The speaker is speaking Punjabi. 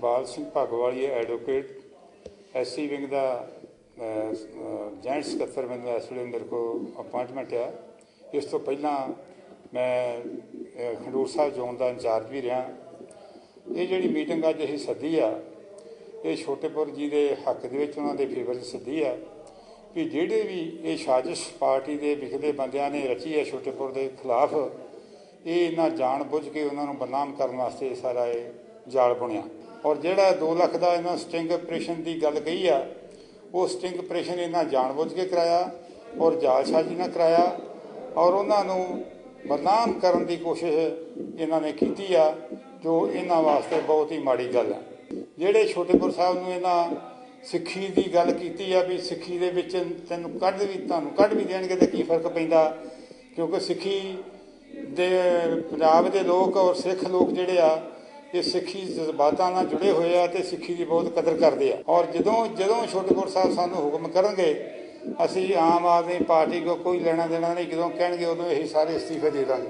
ਭਗਵਾਲੀ ਐਡਵੋਕੇਟ ਐਸਸੀ ਵਿੰਗ ਦਾ ਜੈਂਟ ਸਕੱਤਰ ਮੈਨੂੰ ਇਸ ਵੇਲੇ ਮੇਰੇ ਕੋਲ ਅਪਾਇੰਟਮੈਂਟ ਆ। ਇਸ ਤੋਂ ਪਹਿਲਾਂ ਮੈਂ ਖੰਡੂਰ ਸਾਹਿਬ ਜ਼ੋਨ ਦਾ ਇੰਚਾਰਜ ਵੀ ਰਿਹਾ। ਇਹ ਜਿਹੜੀ ਮੀਟਿੰਗ ਅੱਜ ਅਸੀਂ ਸੱਦੀ ਆ, ਇਹ ਛੋਟੇਪੁਰ ਜੀ ਦੇ ਹੱਕ ਦੇ ਵਿੱਚ ਉਹਨਾਂ ਦੇ ਫੇਵਰ 'ਚ ਸੱਦੀ ਆ ਕਿ ਜਿਹੜੇ ਵੀ ਇਹ ਸਾਜ਼ਿਸ਼ ਪਾਰਟੀ ਦੇ ਵਿਖਦੇ ਬੰਦਿਆਂ ਨੇ ਰਚੀ ਹੈ ਛੋਟੇਪੁਰ ਦੇ ਖਿਲਾਫ, ਇਹ ਇਹਨਾਂ ਜਾਣ ਬੁੱਝ ਕੇ ਉਹਨਾਂ ਨੂੰ ਬਦਨਾਮ ਕਰਨ ਵਾਸਤੇ ਸਾਰਾ ਇਹ ਜਾਲ ਬੁਣਿਆ। ਔਰ ਜਿਹੜਾ 2 ਲੱਖ ਦਾ ਇਹਨਾਂ ਸਟਿੰਗ ਆਪਰੇਸ਼ਨ ਦੀ ਗੱਲ ਕਹੀ ਆ, ਉਹ ਸਟਿੰਗ ਆਪਰੇਸ਼ਨ ਇਹਨਾਂ ਜਾਣ ਬੁੱਝ ਕੇ ਕਰਾਇਆ ਔਰ ਜਾਲਸਾਜ਼ੀ ਨਾਲ ਕਰਾਇਆ ਔਰ ਉਹਨਾਂ ਨੂੰ ਬਦਨਾਮ ਕਰਨ ਦੀ ਕੋਸ਼ਿਸ਼ ਇਹਨਾਂ ਨੇ ਕੀਤੀ ਆ, ਜੋ ਇਹਨਾਂ ਵਾਸਤੇ ਬਹੁਤ ਹੀ ਮਾੜੀ ਗੱਲ ਆ। ਜਿਹੜੇ ਛੋਟੇਪੁਰ ਸਾਹਿਬ ਨੂੰ ਇਹਨਾਂ ਸਿੱਖੀ ਦੀ ਗੱਲ ਕੀਤੀ ਆ ਵੀ ਸਿੱਖੀ ਦੇ ਵਿੱਚ ਤੈਨੂੰ ਕੱਢ ਵੀ, ਤੁਹਾਨੂੰ ਕੱਢ ਵੀ ਦੇਣਗੇ ਤਾਂ ਕੀ ਫ਼ਰਕ ਪੈਂਦਾ? ਕਿਉਂਕਿ ਸਿੱਖੀ ਦੇ ਪੰਜਾਬ ਦੇ ਲੋਕ ਔਰ ਸਿੱਖ ਲੋਕ ਜਿਹੜੇ ਆ ਇਹ ਸਿੱਖੀ ਜਜ਼ਬਾਤਾਂ ਨਾਲ ਜੁੜੇ ਹੋਏ ਆ ਤੇ ਸਿੱਖੀ ਦੀ ਬਹੁਤ ਕਦਰ ਕਰਦੇ ਆ। ਔਰ ਜਦੋਂ ਜਦੋਂ ਛੋਟੇਪੁਰ ਸਾਹਿਬ ਸਾਨੂੰ ਹੁਕਮ ਕਰਨਗੇ, ਅਸੀਂ ਆਮ ਆਦਮੀ ਪਾਰਟੀ ਕੋ ਕੋਈ ਲੈਣਾ ਦੇਣਾ ਨਹੀਂ, ਜਦੋਂ ਕਹਿਣਗੇ ਉਦੋਂ ਅਸੀਂ ਸਾਰੇ ਅਸਤੀਫੇ ਦੇ ਦਾਂਗੇ।